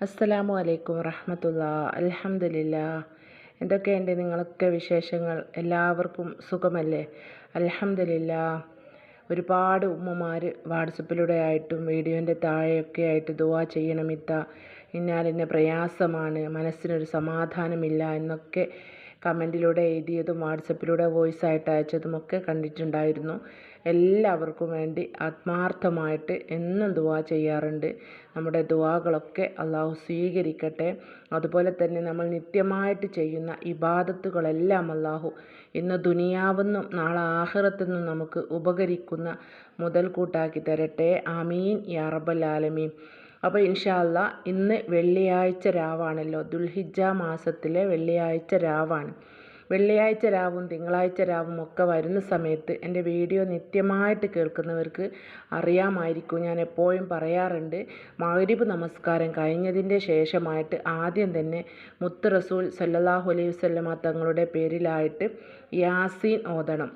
അസ്സലാമു അലൈക്കും വറഹമത്തുള്ള. എന്തൊക്കെ എന്തൊക്കെയുണ്ട് നിങ്ങളൊക്കെ വിശേഷങ്ങൾ? എല്ലാവർക്കും സുഖമല്ലേ? അലഹമില്ല ഒരുപാട് ഉമ്മമാർ വാട്സപ്പിലൂടെ ആയിട്ടും വീഡിയോന്റെ താഴെയൊക്കെ ആയിട്ട് ദുവാ ചെയ്യണം ഇത്ത. ഇന്നാലിന്ന പ്രയാസമാണ്. മനസ്സിനൊരു സമാധാനമില്ല എന്നൊക്കെ കമന്റിലൂടെ എഴുതിയതും വാട്സപ്പിലൂടെ വോയിസ് ആയിട്ട് അയച്ചതുമൊക്കെ കണ്ടിട്ടുണ്ടായിരുന്നു. എല്ലാവർക്കും വേണ്ടി ആത്മാർത്ഥമായിട്ട് എന്നും ദുവാ ചെയ്യാറുണ്ട്. നമ്മുടെ ദുവാകളൊക്കെ അള്ളാഹു സ്വീകരിക്കട്ടെ. അതുപോലെ തന്നെ നമ്മൾ നിത്യമായിട്ട് ചെയ്യുന്ന ഇബാദത്തുകളെല്ലാം അള്ളാഹു ഇന്ന് ദുനിയാവെന്നും നാളെ ആഹ്റത്തെന്നും നമുക്ക് ഉപകരിക്കുന്ന മുതൽക്കൂട്ടാക്കി തരട്ടെ. ആമീൻ. യാ റബ്ബൽ ആലമീൻ. അപ്പോൾ ഇൻഷാല്ല ഇന്ന് വെള്ളിയാഴ്ച രാവാണല്ലോ. ദുൽഹിജ്ജ മാസത്തിലെ വെള്ളിയാഴ്ച രാവാണ്. വെള്ളിയാഴ്ച രാവും തിങ്കളാഴ്ച രാവും ഒക്കെ വരുന്ന സമയത്ത് എന്റെ വീഡിയോ നിത്യമായിട്ട് കേൾക്കുന്നവർക്ക് അറിയാമായിരിക്കും. ഞാൻ എപ്പോഴും പറയാറുണ്ട് മഗ്രിബ് നമസ്കാരം കഴിഞ്ഞതിന്റെ ശേഷമായിട്ട് ആദ്യം തന്നെ മുത്ത് റസൂൽ സല്ലല്ലാഹു അലൈഹി വസല്ലമ തങ്ങളുടെ പേരിലായിട്ട് യാസീൻ ഓതണം.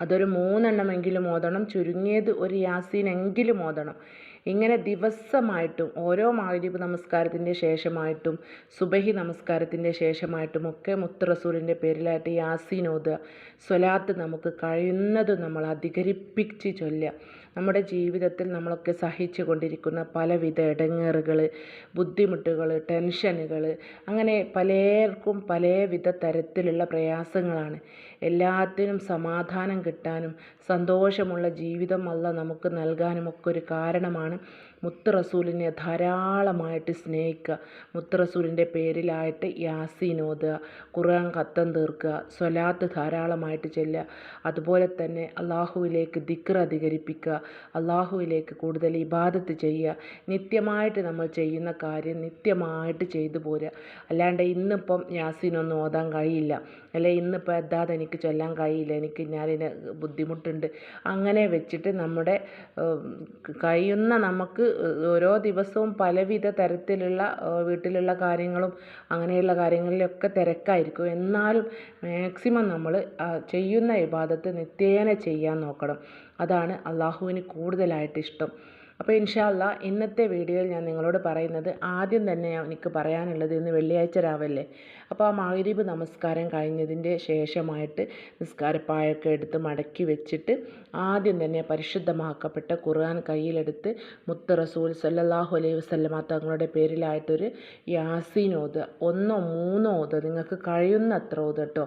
അതൊരു മൂന്നെണ്ണമെങ്കിലും ഓതണം ചുരുങ്ങിയത് ഒരു യാസീനെങ്കിലും ഓതണം. ഇങ്ങനെ ദിവസമായിട്ടും ഓരോ മഗ്രിബ് നമസ്കാരത്തിന്റെ ശേഷമായിട്ടും സുബഹി നമസ്കാരത്തിന്റെ ശേഷമായിട്ടും ഒക്കെ മുത്തറസൂലിന്റെ പേരിലായിട്ട് യാസീൻ ഓതുക സ്വലാത്ത് നമുക്ക് കഴിയുന്നതും നമ്മൾ അധികരിപ്പിച്ച് ചൊല്ലുക. നമ്മുടെ ജീവിതത്തിൽ നമ്മളൊക്കെ സഹിച്ചു കൊണ്ടിരിക്കുന്ന പലവിധ ഇടങ്ങേറുകൾ ബുദ്ധിമുട്ടുകൾ ടെൻഷനുകൾ അങ്ങനെ പലർക്കും പലവിധ തരത്തിലുള്ള പ്രയാസങ്ങളാണ്. എല്ലാത്തിനും സമാധാനം കിട്ടാനും സന്തോഷമുള്ള ജീവിതം അല്ല നമുക്ക് നൽകാനും ഒക്കെ ഒരു കാരണമാണ് മുത്ത് റസൂലിനെ ധാരാളമായിട്ട് സ്നേഹിക്കുക. മുത്ത് റസൂലിന്റെ പേരിലായിട്ട് യാസീൻ ഓതുക ഖുർആൻ ഖത്തം തീർക്കുക സ്വലാത്ത് ധാരാളമായിട്ട് ചെല്ലുക. അതുപോലെ തന്നെ അള്ളാഹുവിലേക്ക് ദിക്ർ അധികരിപ്പിക്കുക അള്ളാഹുവിലേക്ക് കൂടുതൽ ഇബാദത്ത് ചെയ്യുക. നിത്യമായിട്ട് നമ്മൾ ചെയ്യുന്ന കാര്യം നിത്യമായിട്ട് ചെയ്തു പോരുക. അല്ലാണ്ട് ഇന്നിപ്പം യാസീനൊന്നും ഓതാൻ കഴിയില്ല. അല്ലെ ഇന്നിപ്പോൾ എത്താതെ എനിക്ക് ചൊല്ലാൻ കഴിയില്ല എനിക്ക് ഞാനിന് ബുദ്ധിമുട്ടുണ്ട്. അങ്ങനെ വെച്ചിട്ട് നമ്മുടെ കഴിയുന്ന നമുക്ക് ഓരോ ദിവസവും പലവിധ തരത്തിലുള്ള വീട്ടിലുള്ള കാര്യങ്ങളും അങ്ങനെയുള്ള കാര്യങ്ങളിലൊക്കെ തിരക്കായിരിക്കും. എന്നാലും മാക്സിമം നമ്മൾ ചെയ്യുന്ന ഇബാദത്ത് നിത്യേന ചെയ്യാൻ നോക്കണം. അതാണ് അള്ളാഹുവിന് കൂടുതലായിട്ട് ഇഷ്ടം. അപ്പോൾ ഇൻഷാല്ല ഇന്നത്തെ വീഡിയോയിൽ ഞാൻ നിങ്ങളോട് പറയുന്നത് ആദ്യം തന്നെ എനിക്ക് പറയാനുള്ളത് ഇന്ന് വെള്ളിയാഴ്ച രാവിലെ അപ്പോൾ ആ മഗ്രിബ് നമസ്കാരം കഴിഞ്ഞതിന്റെ ശേഷമായിട്ട് നിസ്കാരപ്പായൊക്കെ എടുത്ത് മടക്കി വെച്ചിട്ട് ആദ്യം തന്നെ പരിശുദ്ധമാക്കപ്പെട്ട ഖുർആൻ കയ്യിലെടുത്ത് മുത്ത് റസൂൽ സല്ലാഹു അലൈഹി വസല്ലമ തങ്ങളുടെ പേരിലായിട്ടൊരു യാസീൻ ഓതുക ഒന്നോ മൂന്നോ ഓത് നിങ്ങൾക്ക് കഴിയുന്നത്ര ഓത് കേട്ടോ.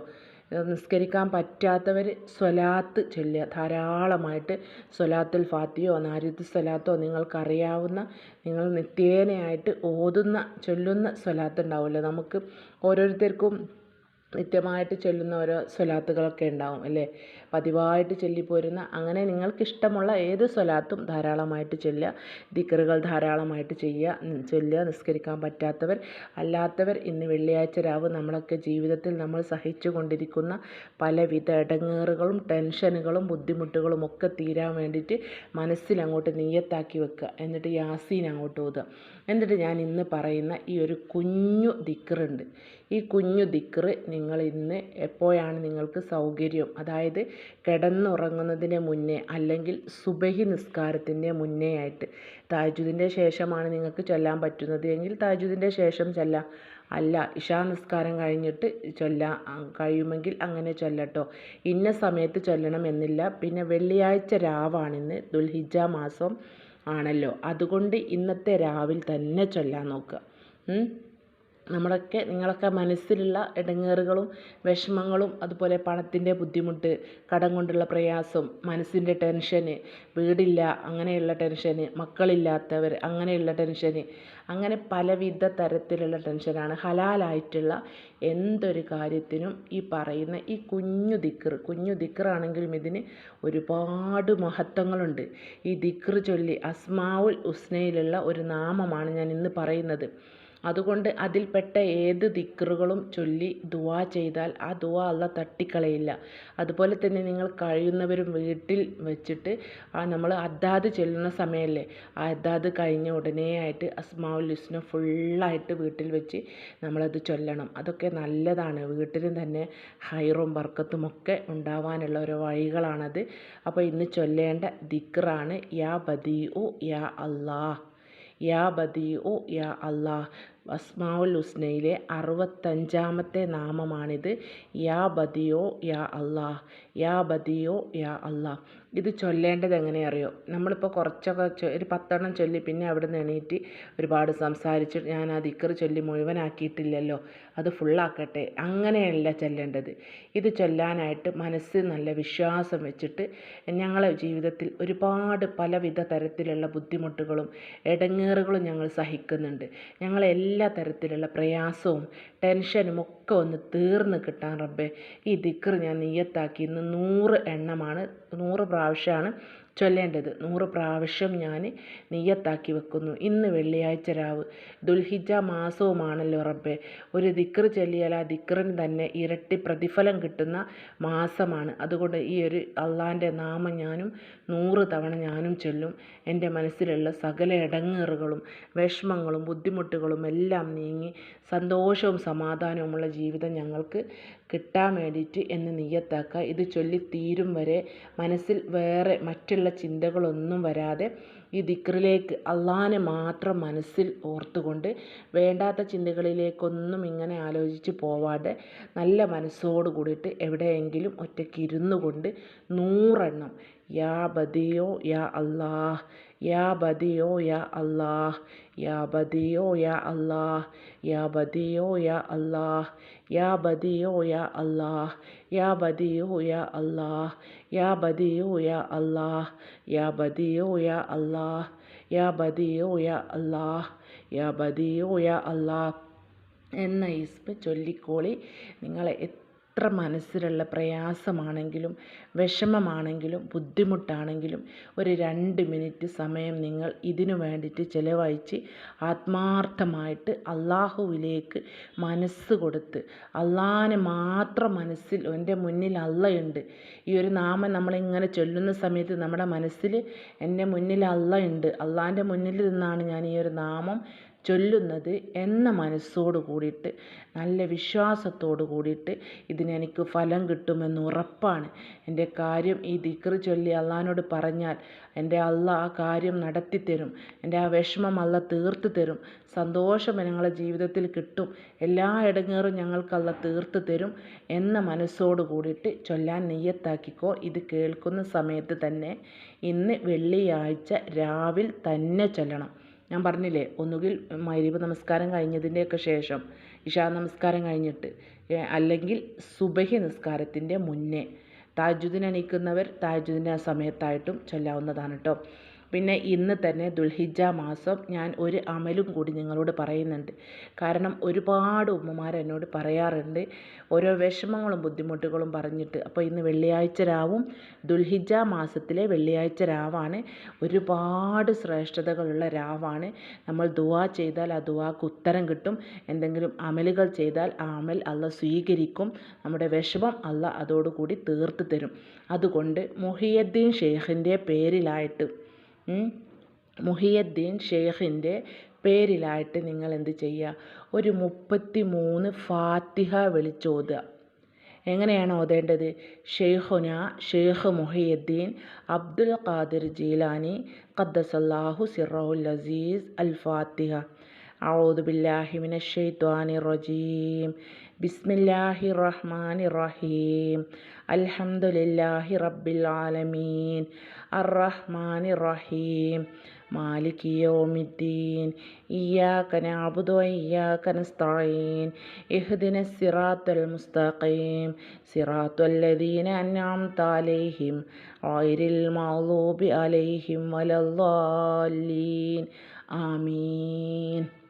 നിസ്കരിക്കാൻ പറ്റാത്തവർ സ്വലാത്ത് ചൊല്ലുക. ധാരാളമായിട്ട് സ്വലാത്തുൽ ഫാത്തിയോ നാരിത്ത് സ്വലാത്തോ നിങ്ങൾക്കറിയാവുന്ന നിങ്ങൾ നിത്യേനയായിട്ട് ഓതുന്ന ചൊല്ലുന്ന സ്വലാത്ത് ഉണ്ടാവുമല്ലോ നമുക്ക് ഓരോരുത്തർക്കും നിത്യമായിട്ട് ചൊല്ലുന്ന ഓരോ സ്വലാത്തുകളൊക്കെ ഉണ്ടാവും അല്ലേ? പതിവായിട്ട് ചൊല്ലിപ്പോരുന്ന അങ്ങനെ നിങ്ങൾക്കിഷ്ടമുള്ള ഏത് സ്വലാത്തും ധാരാളമായിട്ട് ചൊല്ലുക ദിക്കറുകൾ ധാരാളമായിട്ട് ചെയ്യുക ചൊല്ലുക നിസ്കരിക്കാൻ പറ്റാത്തവർ അല്ലാത്തവർ ഇന്ന് വെള്ളിയാഴ്ച രാവ് നമ്മളൊക്കെ ജീവിതത്തിൽ നമ്മൾ സഹിച്ചു കൊണ്ടിരിക്കുന്ന പലവിധ ഇടങ്ങേറുകളും ടെൻഷനുകളും ബുദ്ധിമുട്ടുകളും ഒക്കെ തീരാൻ വേണ്ടിയിട്ട് മനസ്സിൽ അങ്ങോട്ട് നീയത്താക്കി വെക്കുക. എന്നിട്ട് യാസീൻ അങ്ങോട്ട് ഓതുക. എന്നിട്ട് ഞാൻ ഇന്ന് പറയുന്ന ഈ ഒരു കുഞ്ഞു ദിക്കറുണ്ട്. ഈ കുഞ്ഞു ദിക്കറ് നിങ്ങൾ ഇന്ന് എപ്പോഴാണ് നിങ്ങൾക്ക് സൗകര്യം? അതായത് കിടന്നുറങ്ങുന്നതിന് മുന്നേ അല്ലെങ്കിൽ സുബഹി നിസ്കാരത്തിന്റെ മുന്നേ ആയിട്ട്. താജുദിന്റെ ശേഷമാണ് നിങ്ങൾക്ക് ചൊല്ലാൻ പറ്റുന്നത് എങ്കിൽ താജുദിന്റെ ശേഷം ചൊല്ലാം. അല്ല ഇഷാ നിസ്കാരം കഴിഞ്ഞിട്ട് ചൊല്ലാം കഴിയുമെങ്കിൽ അങ്ങനെ ചൊല്ലട്ടോ. ഇന്ന സമയത്ത് ചൊല്ലണം എന്നില്ല. പിന്നെ വെള്ളിയാഴ്ച രാവാണിന്ന് ദുൽഹിജ മാസം. ആണല്ലോ. അതുകൊണ്ട് ഇന്നത്തെ രാവിൽ തന്നെ ചൊല്ലാൻ നോക്കുക. നമ്മളൊക്കെ നിങ്ങളൊക്കെ മനസ്സിലുള്ള ഇടങ്ങേറുകളും വിഷമങ്ങളും അതുപോലെ പണത്തിന്റെ ബുദ്ധിമുട്ട് കടം കൊണ്ടുള്ള പ്രയാസം മനസ്സിന്റെ ടെൻഷന് വീടില്ല അങ്ങനെയുള്ള ടെൻഷന് മക്കളില്ലാത്തവർ അങ്ങനെയുള്ള ടെൻഷന് അങ്ങനെ പലവിധ തരത്തിലുള്ള ടെൻഷനാണ്. ഹലാലായിട്ടുള്ള എന്തൊരു കാര്യത്തിനും ഈ പറയുന്ന ഈ കുഞ്ഞു ദിക്കർ കുഞ്ഞു ദിക്കറാണെങ്കിലും ഇതിന് ഒരുപാട് മഹത്വങ്ങളുണ്ട്. ഈ ദിക്കർ ചൊല്ലി അസ്മാവുൽ ഉസ്നയിലുള്ള ഒരു നാമമാണ് ഞാൻ ഇന്ന് പറയുന്നത്. അതുകൊണ്ട് അതിൽപ്പെട്ട ഏത് ദിക്റുകളും ചൊല്ലി ദുവാ ചെയ്താൽ ആ ദുവാ അല്ല തട്ടിക്കളയില്ല. അതുപോലെ തന്നെ നിങ്ങൾ കഴിയുന്നവരും വീട്ടിൽ വെച്ചിട്ട് ആ നമ്മൾ അദ്ദാദ് ചൊല്ലുന്ന സമയമല്ലേ? ആ അദ്ദാദ് കഴിഞ്ഞ ഉടനെ ആയിട്ട് അസ്മാവുൽ ഹുസ്ന ഫുള്ളായിട്ട് വീട്ടിൽ വെച്ച് നമ്മളത് ചൊല്ലണം. അതൊക്കെ നല്ലതാണ്. വീട്ടിലും തന്നെ ഹൈറും ബർക്കത്തും ഒക്കെ ഉണ്ടാവാനുള്ള ഓരോ വഴികളാണത്. അപ്പോൾ ഇന്ന് ചൊല്ലേണ്ട ദിക്റാണ് യാ ബദീഉ യാ അല്ലാഹ് യാ ബദീഉ യാ അല്ലാഹ് അസ്മാഉൽ ഹുസ്നയിലെ അറുപത്തഞ്ചാമത്തെ നാമമാണിത്. യാ ബദിയോ യാ അല്ലാഹ് യാ ബദിയോ യാ അല്ലാഹ് ഇത് ചൊല്ലേണ്ടത് എങ്ങനെയറിയോ നമ്മളിപ്പോൾ കുറച്ചൊക്കെ ഒരു പത്തെണ്ണം ചൊല്ലി പിന്നെ അവിടെ നിന്ന് എണീറ്റ് ഒരുപാട് സംസാരിച്ച് ഞാൻ ആ ദിക്കർ ചൊല്ലി മുഴുവനാക്കിയിട്ടില്ലല്ലോ. അത് ഫുള്ളാക്കട്ടെ. അങ്ങനെയല്ല ചൊല്ലേണ്ടത്. ഇത് ചൊല്ലാനായിട്ട് മനസ്സിൽ നല്ല വിശ്വാസം വെച്ചിട്ട് ഞങ്ങളെ ജീവിതത്തിൽ ഒരുപാട് പലവിധ തരത്തിലുള്ള ബുദ്ധിമുട്ടുകളും ഇടങ്ങേറുകളും ഞങ്ങൾ സഹിക്കുന്നുണ്ട്. ഞങ്ങളെല്ലാ തരത്തിലുള്ള പ്രയാസവും ടെൻഷനും ഒക്കെ ഒന്ന് തീർന്ന് കിട്ടാൻ റബ്ബേ. ഈ ദിക്ർ ഞാൻ നീയത്താക്കി ഇന്ന് നൂറ് എണ്ണമാണ് നൂറ് പ്രാവശ്യമാണ് ചൊല്ലേണ്ടത്. നൂറ് പ്രാവശ്യം ഞാൻ നെയ്യത്താക്കി വെക്കുന്നു. ഇന്ന് വെള്ളിയാഴ്ച രാവ്. ദുൽഹിജ മാസവുമാണല്ലോ റബ്ബെ. ഒരു ദിക്ർ ചൊല്ലിയാൽ ആ ദിക്റിന് തന്നെ ഇരട്ടി പ്രതിഫലം കിട്ടുന്ന മാസമാണ്. അതുകൊണ്ട് ഈ ഒരു അള്ളാന്റെ നാമം ഞാനും നൂറ് തവണ ഞാനും ചൊല്ലും. എന്റെ മനസ്സിലുള്ള സകല ഇടങ്ങേറുകളും വിഷമങ്ങളും ബുദ്ധിമുട്ടുകളും എല്ലാം നീങ്ങി സന്തോഷവും സമാധാനവുമുള്ള ജീവിതം ഞങ്ങൾക്ക് കിട്ടാൻ വേണ്ടിയിട്ട് എന്ന് നിയ്യത്താക്കുക. ഇത് ചൊല്ലി തീരും വരെ മനസ്സിൽ വേറെ മറ്റുള്ള ചിന്തകളൊന്നും വരാതെ ഈ ദിക്റിലേക്ക് അള്ളാനെ മാത്രം മനസ്സിൽ ഓർത്തുകൊണ്ട് വേണ്ടാത്ത ചിന്തകളിലേക്കൊന്നും ഇങ്ങനെ ആലോചിച്ച് പോവാതെ നല്ല മനസ്സോട് കൂടിയിട്ട് എവിടെയെങ്കിലും ഒറ്റയ്ക്ക് ഇരുന്നു കൊണ്ട് നൂറെണ്ണം യാ ബദിയോ യാ അല്ലാഹ് യാ ബദിയോ യാ അല്ലാഹ് യാ ബദിയോ യാ അല്ലാഹ് യാ ബദിയോ യാ അല്ലാഹ് യാ ബദിയോ യാ അല്ലാഹ് യാ ബദിയോ യാ അല്ലാഹ് യാ ബദിയോ യാ അല്ലാഹ് യാ ബദിയോ യാ അല്ലാഹ് യാ ബദിയോ യാ അല്ലാഹ് യാ ബദിയോ യാ അല്ലാഹ് എന്ന ഇസ്മ ചൊല്ലിക്കോളി. നിങ്ങളെ എത്ര മനസ്സിലുള്ള പ്രയാസമാണെങ്കിലും വിഷമമാണെങ്കിലും ബുദ്ധിമുട്ടാണെങ്കിലും ഒരു രണ്ട് മിനിറ്റ് സമയം നിങ്ങൾ ഇതിനു വേണ്ടിയിട്ട് ചിലവഴിച്ച് ആത്മാർത്ഥമായിട്ട് അള്ളാഹുവിലേക്ക് മനസ്സ് കൊടുത്ത് അള്ളാഹിനെ മാത്രം മനസ്സിൽ എന്റെ മുന്നിൽ അള്ളയുണ്ട്. ഈ ഒരു നാമം നമ്മളിങ്ങനെ ചൊല്ലുന്ന സമയത്ത് നമ്മുടെ മനസ്സിൽ എന്റെ മുന്നിൽ അള്ളയുണ്ട്. അള്ളാഹിന്റെ മുന്നിൽ നിന്നാണ് ഞാൻ ഈ ഒരു നാമം ചൊല്ലുന്നത് എന്ന മനസ്സോട് കൂടിയിട്ട് നല്ല വിശ്വാസത്തോട് കൂടിയിട്ട് ഇതിനെനിക്ക് ഫലം കിട്ടുമെന്ന് ഉറപ്പാണ്. എന്റെ കാര്യം ഈ ദിക്റ് ചൊല്ലി അള്ളഹാനോട് പറഞ്ഞാൽ എന്റെ അള്ള ആ കാര്യം നടത്തി തരും എന്റെ ആ വിഷമം അള്ള തീർത്ത് തരും സന്തോഷം ഞങ്ങളെ ജീവിതത്തിൽ കിട്ടും. എല്ലാ ഇടങ്ങേറും ഞങ്ങൾക്ക് അള്ള തീർത്ത് തരും എന്ന മനസ്സോട് കൂടിയിട്ട് ചൊല്ലാൻ നെയ്യത്താക്കിക്കോ. ഇത് കേൾക്കുന്ന സമയത്ത് തന്നെ ഇന്ന് വെള്ളിയാഴ്ച രാവിലെ തന്നെ ചൊല്ലണം. ഞാൻ പറഞ്ഞില്ലേ ഒന്നുകിൽ മഗ്രിബ് നമസ്കാരം കഴിഞ്ഞതിന്റെയൊക്കെ ശേഷം ഇഷാ നമസ്കാരം കഴിഞ്ഞിട്ട് അല്ലെങ്കിൽ സുബഹി നിസ്കാരത്തിന്റെ മുന്നേ താജുദിന് എണീക്കുന്നവർ താജുദിന്റെ ആ സമയത്തായിട്ടും ചൊല്ലാവുന്നതാണ് കേട്ടോ പിന്നെ ഇന്ന് തന്നെ ദുൽഹിജ മാസം ഞാൻ ഒരു അമലും കൂടി നിങ്ങളോട് പറയുന്നുണ്ട്. കാരണം ഒരുപാട് ഉമ്മമാർ എന്നോട് പറയാറുണ്ട്. ഓരോ വിഷമങ്ങളും ബുദ്ധിമുട്ടുകളും പറഞ്ഞിട്ട്. അപ്പോൾ ഇന്ന് വെള്ളിയാഴ്ച രാവും ദുൽഹിജ മാസത്തിലെ വെള്ളിയാഴ്ച രാവാണ്. ഒരുപാട് ശ്രേഷ്ഠതകളുള്ള രാവാണ്. നമ്മൾ ദുവാ ചെയ്താൽ ആ ദുവാക്ക് ഉത്തരം കിട്ടും. എന്തെങ്കിലും അമലുകൾ ചെയ്താൽ ആ അമൽ അല്ല സ്വീകരിക്കും. നമ്മുടെ വിഷമം അല്ല അതോടുകൂടി തീർത്ത് തരും. അതുകൊണ്ട് മുഹിയദ്ദീൻ ഷെയ്ഖിന്റെ പേരിലായിട്ട് മുഹിയദ്ദീൻ ഷെയ്ഖിൻ്റെ പേരിലായിട്ട് നിങ്ങൾ എന്ത് ചെയ്യുക ഒരു മുപ്പത്തി മൂന്ന് ഫാത്തിഹ വിളിച്ചോതുക എങ്ങനെയാണ് ഓതേണ്ടത് ഷെയ്ഖുന Sheikh Muhyiddin Abdul Qadir Jilani ഖദ്ദസല്ലാഹു സിറഹുൽ അസീസ് അൽ ഫാത്തിഹ أعوذ بالله من الشيطان الرجيم بسم الله الرحمن الرحيم അൽഹംദുലില്ലാഹി റബ്ബിൽ ആലമീൻ. അറഹ്മാൻ റഹീം മാലിക് യൗമിദ്ദീൻ. ഇയ്യാക നഅബുദു വഇയ്യാക നസ്തഈൻ. ഇഹ്ദിന സിറാത്തൽ മുസ്തഖീം. സിറാത്തൽ അൻഅംത അലൈഹിം. ഗൈറിൽ മഗ്ദൂബി അലൈഹിം വലദ്ദാലീൻ ആമീൻ.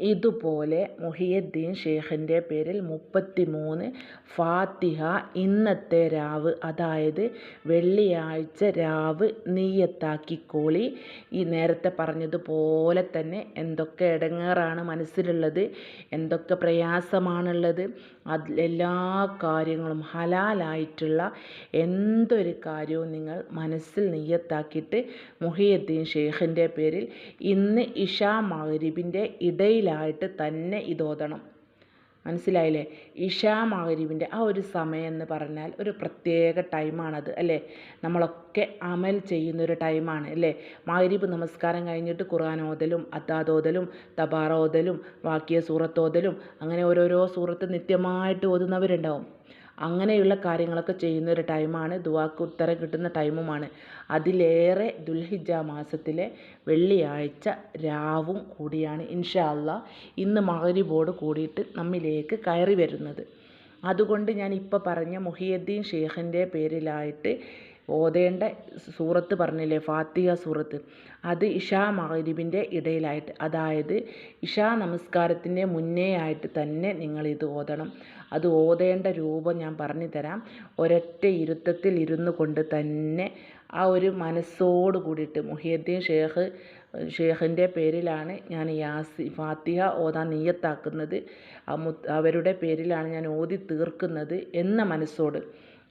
ഇതുപോലെ മുഹിയുദ്ദീൻ ഷെയ്ഖിന്റെ പേരിൽ മുപ്പത്തി മൂന്ന് ഫാത്തിഹ ഇന്നത്തെ രാവ് അതായത് വെള്ളിയാഴ്ച രാവ് നീയത്താക്കിക്കോളി ഈ നേരത്തെ പറഞ്ഞതുപോലെ തന്നെ എന്തൊക്കെ ഇടങ്ങേറാണ് മനസ്സിലുള്ളത് എന്തൊക്കെ പ്രയാസമാണുള്ളത് എല്ലാ കാര്യങ്ങളും ഹലാലായിട്ടുള്ള എന്തൊരു കാര്യവും നിങ്ങൾ മനസ്സിൽ നെയ്യത്താക്കിയിട്ട് മുഹിയുദ്ദീൻ ഷെയ്ഖിന്റെ പേരിൽ ഇന്ന് ഇഷാ മഹരിബിന്റെ ഇടയിലായിട്ട് തന്നെ ഇതോതണം. മനസ്സിലായില്ലേ? ഇഷാ മഗ്രിബിന്റെ ആ ഒരു സമയം എന്ന് പറഞ്ഞാൽ ഒരു പ്രത്യേക ടൈമാണത് അല്ലേ? നമ്മളൊക്കെ അമൽ ചെയ്യുന്ന ഒരു ടൈമാണ് അല്ലേ? മഗ്രിബ് നമസ്കാരം കഴിഞ്ഞിട്ട് ഖുർആൻ ഓതലും അത്താദ് ഓതലും തബാറ ഓതലും വാക്കിയ സൂറത്ത് ഓതലും അങ്ങനെ ഓരോരോ സൂറത്ത് നിത്യമായിട്ട് ഓതുന്നവരുണ്ടാവും. അങ്ങനെയുള്ള കാര്യങ്ങളൊക്കെ ചെയ്യുന്ന ഒരു ടൈമാണ്. ദുവാക്ക് ഉത്തരം കിട്ടുന്ന ടൈമുമാണ്. അതിലേറെ ദുൽഹിജ മാസത്തിലെ വെള്ളിയാഴ്ച രാവും കൂടിയാണ് ഇൻഷാ ഇന്ന് മഗ്രിബോട് കൂടിയിട്ട് നമ്മിലേക്ക് കയറി വരുന്നത്. അതുകൊണ്ട് ഞാൻ ഇപ്പോൾ പറഞ്ഞ മുഹിയുദ്ദീൻ ഷെയ്ഖിന്റെ പേരിലായിട്ട് ഓതേണ്ട സൂറത്ത് പറഞ്ഞില്ലേ? ഫാത്തിഹ സൂറത്ത്. അത് ഇഷാ മഹരിബിന്റെ ഇടയിലായിട്ട് അതായത് ഇഷാ നമസ്കാരത്തിന്റെ മുന്നേ ആയിട്ട് തന്നെ നിങ്ങൾ ഇത് ഓതണം. അത് ഓതേണ്ട രൂപം ഞാൻ പറഞ്ഞു തരാം. ഒരൊറ്റ ഇരുത്തത്തിൽ ഇരുന്നു കൊണ്ട് തന്നെ ആ ഒരു മനസ്സോട് കൂടിയിട്ട് മുഹിയദ്ദീൻ ഷേഖ് ഷേഖിന്റെ പേരിലാണ് ഞാൻ യാസി ഫാത്തിഹ ഓതാൻ നീയത്താക്കുന്നത്. അവരുടെ പേരിലാണ് ഞാൻ ഓതി തീർക്കുന്നത് എന്ന മനസ്സോട്.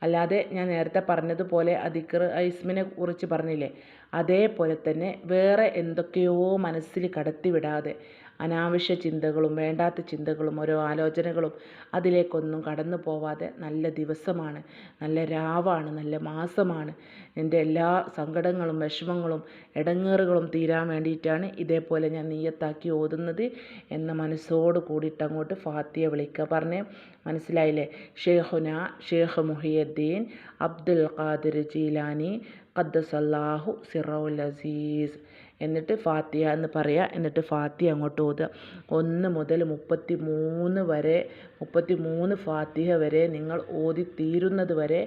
അല്ലാതെ ഞാൻ നേരത്തെ പറഞ്ഞതുപോലെ അധികൃ ഇസ്മിനെ കുറിച്ച് പറഞ്ഞില്ലേ? അതേപോലെ തന്നെ വേറെ എന്തൊക്കെയോ മനസ്സിൽ കടത്തിവിടാതെ അനാവശ്യ ചിന്തകളും വേണ്ടാത്ത ചിന്തകളും ഓരോ ആലോചനകളും അതിലേക്കൊന്നും കടന്നു പോവാതെ നല്ല ദിവസമാണ്. നല്ല രാവാണ് നല്ല മാസമാണ്. എന്റെ എല്ലാ സങ്കടങ്ങളും വിഷമങ്ങളും ഇടങ്ങേറുകളും തീരാൻ വേണ്ടിയിട്ടാണ് ഇതേപോലെ ഞാൻ നീയത്താക്കി ഓതുന്നത് എന്ന മനസ്സോട് കൂടിയിട്ട് അങ്ങോട്ട് ഫാത്തിയെ വിളിക്കുക. പറഞ്ഞേ മനസ്സിലായില്ലേ? ഷേഖുന Sheikh Muhiyuddin Abdul Qadir Jilani ഖദ്ദസല്ലാഹു സിറൗൽ അസീസ്. എന്നിട്ട് ഫാത്തിഹ എന്ന് പറയുക എന്നിട്ട് ഫാത്തിഹ അങ്ങോട്ട് ഓതുക. ഒന്ന് മുതൽ മുപ്പത്തി മൂന്ന് വരെ മുപ്പത്തി മൂന്ന് ഫാത്തിഹ വരെ നിങ്ങൾ ഓതി തീരുന്നത് വരെ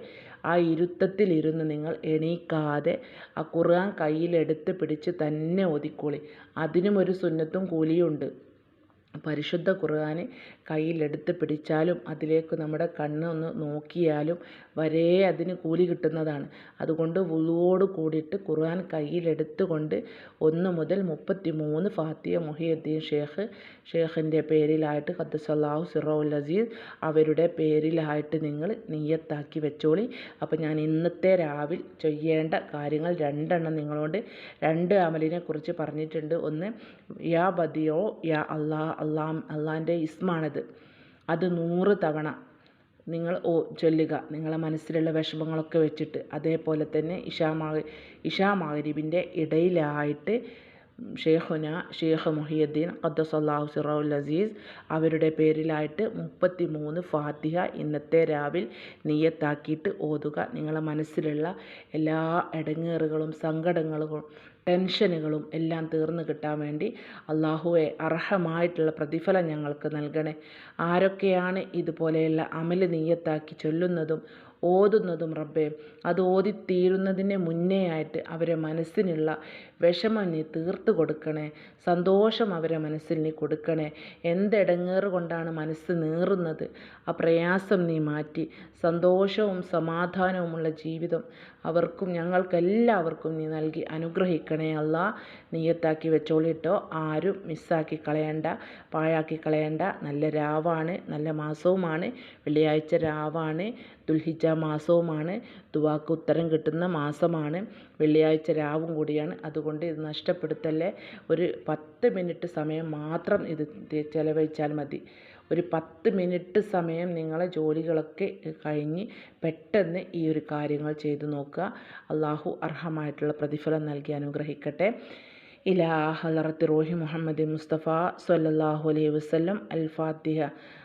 ആ ഇരുത്തത്തിലിരുന്ന് നിങ്ങൾ എണീക്കാതെ ആ ഖുർആൻ കയ്യിലെടുത്ത് പിടിച്ച് തന്നെ ഓതിക്കോളി. അതിനും ഒരു സുന്നത്തും കൂലിയും പരിശുദ്ധ ഖുർആൻ കയ്യിലെടുത്ത് പിടിച്ചാലും അതിലേക്ക് നമ്മുടെ കണ്ണ് ഒന്ന് നോക്കിയാലും വരേ അതിന് കൂലി കിട്ടുന്നതാണ്. അതുകൊണ്ട് വുളുവോട് കൂടിയിട്ട് ഖുർആൻ കയ്യിലെടുത്ത് കൊണ്ട് ഒന്ന് മുതൽ മുപ്പത്തി മൂന്ന് ഫാത്തിയ മുഹിയുദ്ദീൻ ഷേഖ് ഷേഖിന്റെ പേരിലായിട്ട് ഖദ്ദസല്ലാഹു സിറോൽ അസീസ് അവരുടെ പേരിലായിട്ട് നിങ്ങൾ നീയത്താക്കി വെച്ചോളി. അപ്പോൾ ഞാൻ ഇന്നത്തെ രാവിൽ ചെയ്യേണ്ട കാര്യങ്ങൾ രണ്ടെണ്ണം നിങ്ങളോട് രണ്ട് അമലിനെ കുറിച്ച് പറഞ്ഞിട്ടുണ്ട്. ഒന്ന് യാ ബദിയോ യാ അള്ളാ അള്ളാ അള്ളാന്റെ ഇസ്മാണത്. അത് നൂറ് തവണ നിങ്ങൾ ഓ ചൊല്ലുക. നിങ്ങളെ മനസ്സിലുള്ള വിഷമങ്ങളൊക്കെ വെച്ചിട്ട് അതേപോലെ തന്നെ ഇഷാ മാഗ് ഇഷാ മാഗ്രിബിന്റെ ഇടയിലായിട്ട് ഷേഖുന ഷേഖ് മുഹിയുദ്ദീൻ ഖദ്ദസല്ലാഹു സിറൗൽ അസീസ് അവരുടെ പേരിലായിട്ട് മുപ്പത്തി മൂന്ന് ഫാത്തിഹ ഇന്നത്തെ രാവിൽ നിയ്യത്താക്കിയിട്ട് ഓതുക. നിങ്ങളെ മനസ്സിലുള്ള എല്ലാ ഇടങ്ങേറുകളും സങ്കടങ്ങളും ടെൻഷനുകളും എല്ലാം തീർന്നു കിട്ടാൻ വേണ്ടി അള്ളാഹുവെ അർഹമായിട്ടുള്ള പ്രതിഫലം ഞങ്ങൾക്ക് നൽകണേ. ആരൊക്കെയാണ് ഇതുപോലെയുള്ള അമൽ നീയത്താക്കി ചൊല്ലുന്നതും ഓതുന്നതും റബ്ബേ അത് ഓതിത്തീരുന്നതിന് മുന്നേ ആയിട്ട് അവരെ മനസ്സിനുള്ള വിഷമം നീ തീർത്ത് കൊടുക്കണേ സന്തോഷം അവരെ മനസ്സിൽ നീ കൊടുക്കണേ. എന്തിടങ്ങേറ് കൊണ്ടാണ് മനസ്സ് നീറുന്നത്? ആ പ്രയാസം നീ മാറ്റി. സന്തോഷവും സമാധാനവുമുള്ള ജീവിതം അവർക്കും ഞങ്ങൾക്കെല്ലാവർക്കും നീ നൽകി അനുഗ്രഹിക്കണേ. അല്ല നീയത്താക്കി വെച്ചോളിട്ടോ ആരും മിസ്സാക്കി കളയണ്ട. പാഴാക്കി കളയണ്ട. നല്ല രാവാണ്. നല്ല മാസവുമാണ്. വെള്ളിയാഴ്ച രാവാണ്. ദുൽഹിജ മാസവുമാണ്. ദുവാക്ക് ഉത്തരം കിട്ടുന്ന മാസമാണ്. വെള്ളിയാഴ്ച രാവും കൂടിയാണ്. അതുകൊണ്ട് ഇത് നഷ്ടപ്പെടുത്തല്ലേ? ഒരു പത്ത് മിനിറ്റ് സമയം മാത്രം ഇത് ചിലവഴിച്ചാൽ മതി. ഒരു പത്ത് മിനിറ്റ് സമയം നിങ്ങളെ ജോലികളൊക്കെ കഴിഞ്ഞ് പെട്ടെന്ന് ഈ ഒരു കാര്യങ്ങൾ ചെയ്തു നോക്കുക. അള്ളാഹു അർഹമായിട്ടുള്ള പ്രതിഫലം നൽകി അനുഗ്രഹിക്കട്ടെ. ഇലാ ഹലറത്ത് റോഹി മുഹമ്മദ് മുസ്തഫ സല്ലല്ലാഹു അലൈഹി വസല്ലം. അൽ ഫാത്തിഹ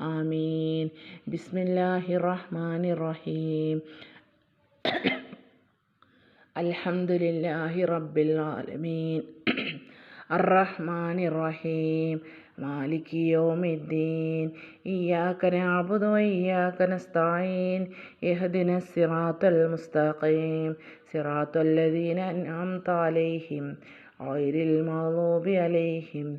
آمين بسم الله الرحمن الرحيم الحمد لله رب العالمين الرحمن الرحيم مالك يوم الدين إياك نعبد وإياك نستعين اهدنا الصراط المستقيم صراط الذين أنعمت عليهم غير المغضوب عليهم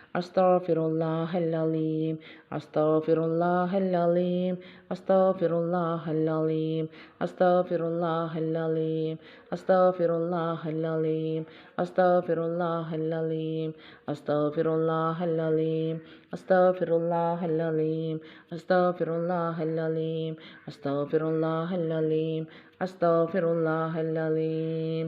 അസ്താഫിറുല്ലാഹല്ലീം അസ്താഫിറുല്ലാഹല്ലീം അസ്താഫിറുല്ലാഹല്ലീം അസ്താഫിറുല്ലാഹല്ലീം അസ്താഫിറുല്ലാഹല്ലീം അസ്താഫിറുല്ലാഹല്ലീം അസ്താഫിറുല്ലാഹല്ലീം അസ്താഫിറുല്ലാഹല്ലീം അസ്താഫിറുല്ലാഹല്ലീം അസ്താഫിറുല്ലാഹല്ലീം അസ്താഫിറുല്ലാഹല്ലീം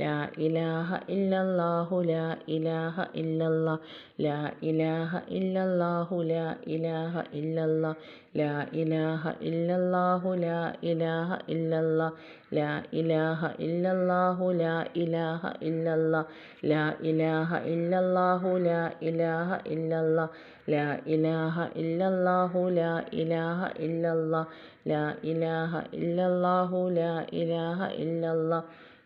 ലാ ഇലാഹ ഇല്ലല്ലാഹു ലാ ഇലാഹ ഇല്ലല്ലാ ലാ ഇലാഹ ഇല്ലല്ലാഹു ലാ ഇലാഹ ഇല്ലല്ലാ ലാ ഇലാഹ ഇല്ലല്ലാഹു ലാ ഇലാഹ ഇല്ലല്ലാ ലാ ഇലാഹ ഇല്ലല്ലാഹു ലാ ഇലാഹ ഇല്ലല്ലാ ലാ ഇലാഹ ഇല്ലല്ലാഹു ലാ ഇലാഹ ഇല്ലല്ലാ ലാ ഇലാഹ ഇല്ലല്ലാഹു ലാ ഇലാഹ ഇല്ലല്ലാ ലാ ഇലാഹ ഇല്ലല്ലാഹു ലാ ഇലാഹ ഇല്ലല്ലാ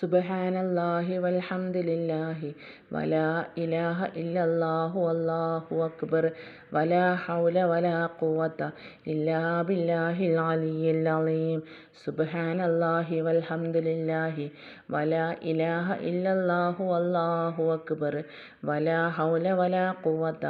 സുബഹാനല്ലാഹി വൽഹംദുലില്ലാഹി വലാ ഇലാഹ ഇല്ലല്ലാഹു അല്ലാഹു അക്ബർ വലാ ഹൗല വലാ ഖുവത ഇല്ലാ ബില്ലാഹിൽ അലിയിൽ അലീം സുബഹാനല്ലാഹി വൽഹംദുലില്ലാഹി വലാ ഇലാഹ ഇല്ലല്ലാഹു അല്ലാഹു അക്ബർ വലാ ഹൗല വലാ ഖുവത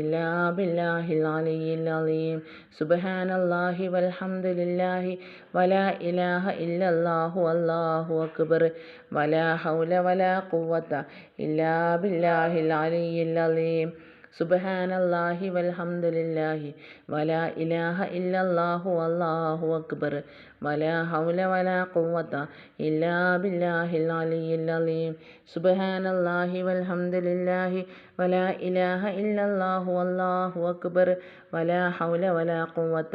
ഇല്ലാ ബില്ലാഹിൽ അലിയിൽ അലീം സുബഹാനല്ലാഹി വൽഹംദുലില്ലാഹി വലാ ഇലാഹ ഇല്ലല്ലാഹു അല്ലാഹു അക്ബർ വല ഹൗല വല കുവത്ത ഇല്ലാ ബില്ലാഹിൽ അലിയിൽ അലീം സുബഹാനല്ലാഹി വൽഹംദുലില്ലാഹി. വല ഇലാഹ ഇല്ലല്ലാഹു അല്ലാഹു അക്ബർ. വല ഹൗല വല ഖുവത ഇല്ലാ ബില്ലാഹി അലിയിൽ അലീം സുബഹാനല്ലാഹി വൽഹംദുലില്ലാഹി. വല ഇലാഹ ഇല്ലല്ലാഹു അല്ലാഹു അക്ബർ. വല ഹൗല വല ഖുവത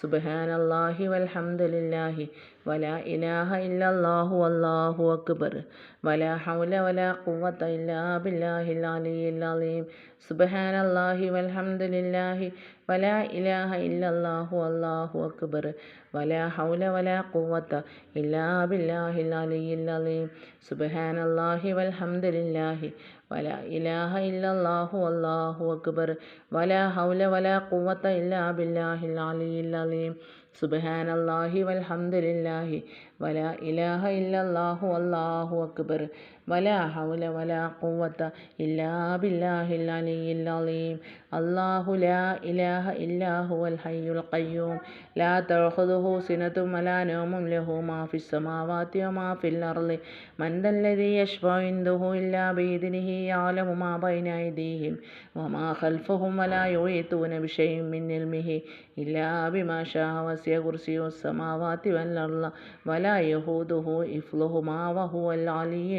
സുബഹാനല്ലാഹി വൽഹംദുലില്ലാഹി വലാ ഇലാഹ ഇല്ലല്ലാഹു അല്ലാഹു അക്ബർ. വലാ ഹൗല വലാ ഖുവത ഇല്ലാ ബില്ലാഹിൽ അലിയിൽ അലീം. സുബഹാനല്ലാഹി വൽഹംദുലില്ലാഹി ഫല ഇലാഹ ഇല്ലല്ലാഹു അല്ലാഹു അക്ബർ. വല ഹൗല വല കുവത്ത ഇല്ലാ ബില്ലാഹിൽ അലിയിൽ അലീം. സുബ്ഹാനല്ലാഹി വൽഹംദുലില്ലാഹി. വല ഇലാഹ ഇല്ലല്ലാഹു അല്ലാഹു അക്ബർ. വല ഹൗല വല കുവത്ത ഇല്ലാ ബില്ലാഹിൽ അലിയിൽ അലീം. സുബ്ഹാനല്ലാഹി വൽഹംദുലില്ലാഹി. വല ഇലാഹ ഇല്ലല്ലാഹു അല്ലാഹു അക്ബർ. വല ഹൗല ഇല്ലാ ബില്ലാഹിൽ അലിയിൽ അലീം. ലാ ഇലാഹ ഇല്ലാഹു അൽ ഖയ്യൂം. ലാ തഖുദുഹു സിനത്തും വലാ നൗമും ലഹു മാ ഫിസ് വമാ ഫിൽ അർളി. മൻ ദല്ലദി യശ്ഫഉ ഇല്ലാ ബിഇദ്നിഹി യഅലമു മാ ബൈന അയ്ദീഹിം വമാ ഖൽഫഹും വലാ യുഈതൂന ബിശൈഇൻ മിൻ ഇൽമിഹി ഇല്ലാ ബിമാ ശാഅ വസിയ കുർസിയു السماوات والأرض ولا يهوده حفظهما وهو العلي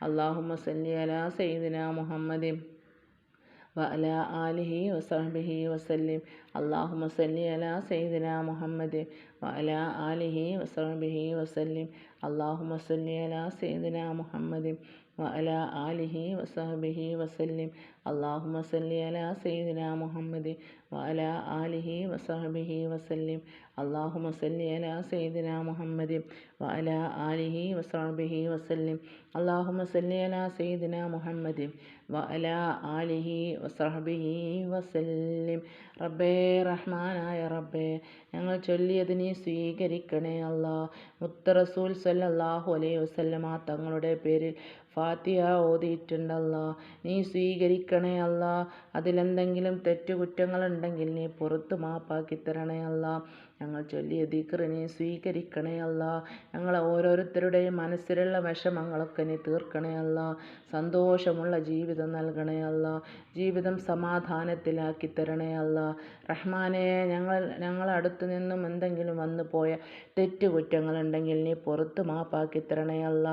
അള്ളാഹുമ്മ സല്ലി അലാ സയ്യിദിന മുഹമ്മദ് വഅല ആലിഹി വസഹബിഹി വസല്ലിം. അള്ളാഹുമ്മ സല്ലി അലാ സയ്യിദിന മുഹമ്മദ് വഅല ആലിഹി വസഹബിഹി വസല്ലിം. അള്ളാഹുമ്മ സല്ലി അലാ സയ്യിദിന മുഹമ്മദ് വഅല ആലിഹി വസഹബിഹി വസല്ലിം. അള്ളാഹുമ്മ സല്ലി അലാ സയ്യിദിന മുഹമ്മദ് വഅല ആലിഹി വസഹബിഹി വസല്ലിം. അള്ളാഹുമ സല്ലി അല സൈദിന മുഹമ്മദ് വഅല ആലിഹി വസഹബിഹി വസല്ലിം. അള്ളാഹുമ സല്ലി അല സൈദിന മുഹമ്മദ് വഅല ആലിഹി വസഹബിഹി വസല്ലിം. റബ്ബേ റഹ്മാനായ റബ്ബേ ഞങ്ങൾ ചൊല്ലിയതിനെ സ്വീകരിക്കണേ അല്ലാ മുത്തറസൂൽ സല്ലല്ലാഹു അലൈഹി വസല്ലമ തങ്ങളുടെ പേരിൽ ഫാത്തിഹ ഓതിയിട്ടുണ്ടല്ല. നീ സ്വീകരിക്കണേ അല്ല. അതിലെന്തെങ്കിലും തെറ്റുകുറ്റങ്ങളുണ്ടെങ്കിൽ നീ പുറത്ത് മാപ്പാക്കി തരണേ അല്ല. ഞങ്ങൾ ചൊല്ലിയ ദിക്റിനെ സ്വീകരിക്കണേ അല്ല. ഞങ്ങളെ ഓരോരുത്തരുടെയും മനസ്സിലുള്ള വിഷമങ്ങളൊക്കെ നീ തീർക്കണേ അല്ല. സന്തോഷമുള്ള ജീവിതം നൽകണേ അല്ല. ജീവിതം സമാധാനത്തിലാക്കി തരണേ അല്ല. റഹ്മാനെ ഞങ്ങൾ ഞങ്ങളടുത്തു നിന്നും എന്തെങ്കിലും വന്നു പോയ തെറ്റുകുറ്റങ്ങളുണ്ടെങ്കിൽ നീ പുറത്ത് മാപ്പാക്കി തരണേ അല്ല.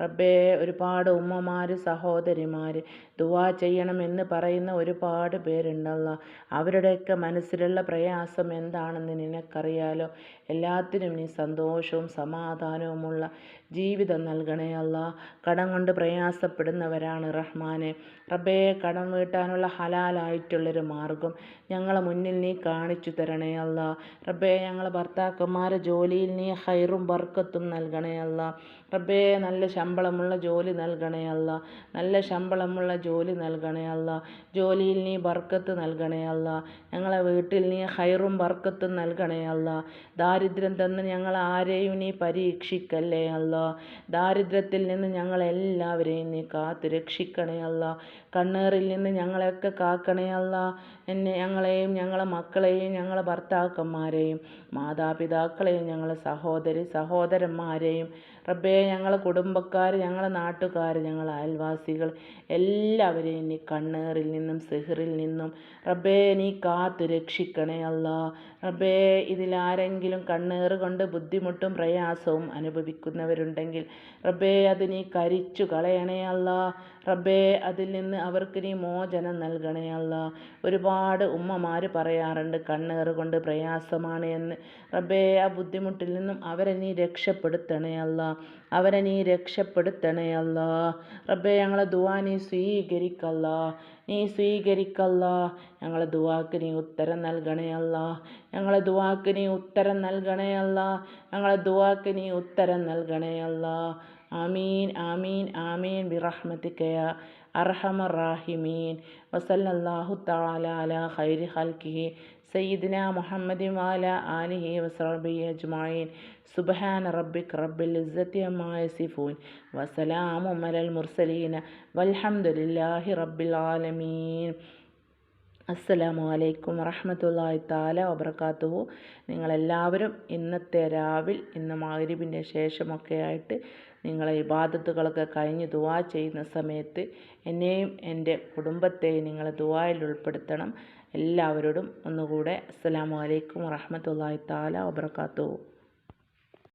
റബ്ബേ ഒരുപാട് ഉമ്മമാർ സഹോദരിമാർ ദുവാ ചെയ്യണമെന്ന് പറയുന്ന ഒരുപാട് പേരുണ്ടല്ല. അവരുടെയൊക്കെ മനസ്സിലുള്ള പ്രയാസം എന്താണെന്ന് നിനക്കറിയാലോ എല്ലാത്തിനും നീ സന്തോഷവും സമാധാനവുമുള്ള ജീവിതം നൽകണേ അല്ല. കടം കൊണ്ട് പ്രയാസപ്പെടുന്നവരാണ് റഹ്മാനെ. റബ്ബേ കടം വീട്ടാനുള്ള ഹലാലായിട്ടുള്ളൊരു മാർഗം ഞങ്ങളെ മുന്നിൽ നീ കാണിച്ചു തരണേ അല്ല. റബ്ബേ ഞങ്ങളെ ഭർത്താക്കന്മാരെ ജോലിയിൽ നീ ഹൈറും ബർക്കത്തും നൽകണേ അല്ല. റബ്ബേ നല്ല ശമ്പളമുള്ള ജോലി നൽകണേ അല്ല. നല്ല ശമ്പളമുള്ള ജോലി നൽകണേ അല്ല. ജോലിയിൽ നീ ബർക്കത്ത് നൽകണേ അല്ല. ഞങ്ങളെ വീട്ടിൽ നീ ഹൈറും ബർക്കത്തും നൽകണേ അല്ല. ദാരിദ്ര്യം തന്ന് ഞങ്ങൾ ആരെയും നീ പരീക്ഷിക്കല്ലേ അല്ലോ? ദാരിദ്ര്യത്തിൽ നിന്ന് ഞങ്ങളെല്ലാവരെയും നീ കാത്തു രക്ഷിക്കണേ അല്ലോ. കണ്ണേറിൽ നിന്ന് ഞങ്ങളെയൊക്കെ കാക്കണേ അല്ലോ. എന്നെ ഞങ്ങളെയും ഞങ്ങളെ മക്കളെയും ഞങ്ങളെ ഭർത്താക്കന്മാരെയും മാതാപിതാക്കളെയും ഞങ്ങളെ സഹോദരി സഹോദരന്മാരെയും റബ്ബേ ഞങ്ങളെ കുടുംബക്കാർ ഞങ്ങളെ നാട്ടുകാർ ഞങ്ങളെ അയൽവാസികൾ എല്ലാവരെയും നീ കണ്ണേറിൽ നിന്നും സിഹറിൽ നിന്നും റബ്ബേ നീ കാത്തു രക്ഷിക്കണേ അല്ല. റബ്ബേ ഇതിലാരെങ്കിലും കണ്ണേറ് കൊണ്ട് ബുദ്ധിമുട്ടും പ്രയാസവും അനുഭവിക്കുന്നവരുണ്ടെങ്കിൽ റബ്ബേ അത് നീ കരിച്ചു കളയണേ അല്ല. റബ്ബേ അതിൽ നിന്ന് അവർക്ക് നീ മോചനം നൽകണേ അല്ല. ഒരുപാട് ഉമ്മമാർ പറയാറുണ്ട് കണ്ണേറ് കൊണ്ട് പ്രയാസമാണ് എന്ന്. റബ്ബേ ആ ബുദ്ധിമുട്ടിൽ നിന്നും അവരെ നീ രക്ഷപ്പെടുത്തണേ അല്ല. അവരെ നീ രക്ഷപ്പെടുത്തണേ അല്ല. റബ്ബെ ഞങ്ങളെ ദുവാ നീ സ്വീകരിക്കല്ല. നീ സ്വീകരിക്കല്ല. ഞങ്ങളെ ദുവാക്ക് നീ ഉത്തരം നൽകണേ അല്ല. ഞങ്ങളെ ദുവാക്ക് നീ ഉത്തരം നൽകണേ അല്ല. ഞങ്ങളെ ദുവാക്ക് നീ ഉത്തരം നൽകണേ അല്ല. ആമീൻ ആമീൻ ആമീൻ. ബിറഹ്മത്തിക്കയ അർഹമർ റാഹിമീൻ. വസല്ലാഹു അലാ ഖൈരി ഖൽഖിഹി. സയ്യിദിന മുഹമ്മദി വാല ആലിഹി വസറബി അജ്മായിൻ. സുബ്ഹാന റബ്ബിക് റബ്ബിൽ ഇസ്സത്തി അമ്മാ യസിഫൂൻ. വസലാമു മലൽ മുർസലീന. വൽഹംദുലില്ലാഹി റബ്ബിൽ ആലമീൻ. അസ്സലാമു അലൈക്കും വറഹമത്തല്ലാഹി താല വബർക്കാത്തുഹു നിങ്ങളെല്ലാവരും ഇന്നത്തെ രാവിൽ ഇന്ന് മാഗരിബിന്റെ ശേഷമൊക്കെ ആയിട്ട് നിങ്ങളെ ഇബാദത്തുകളൊക്കെ കഴിഞ്ഞ് ദുവാ ചെയ്യുന്ന സമയത്ത് എന്നെയും എന്റെ കുടുംബത്തെയും നിങ്ങൾ ദുവായിൽ ഉൾപ്പെടുത്തണം. എല്ലാവരോടും ഒന്നുകൂടെ അസ്സലാമു അലൈക്കും വറഹ്മത്തുള്ളാഹി താല വബർക്കാത്തുഹു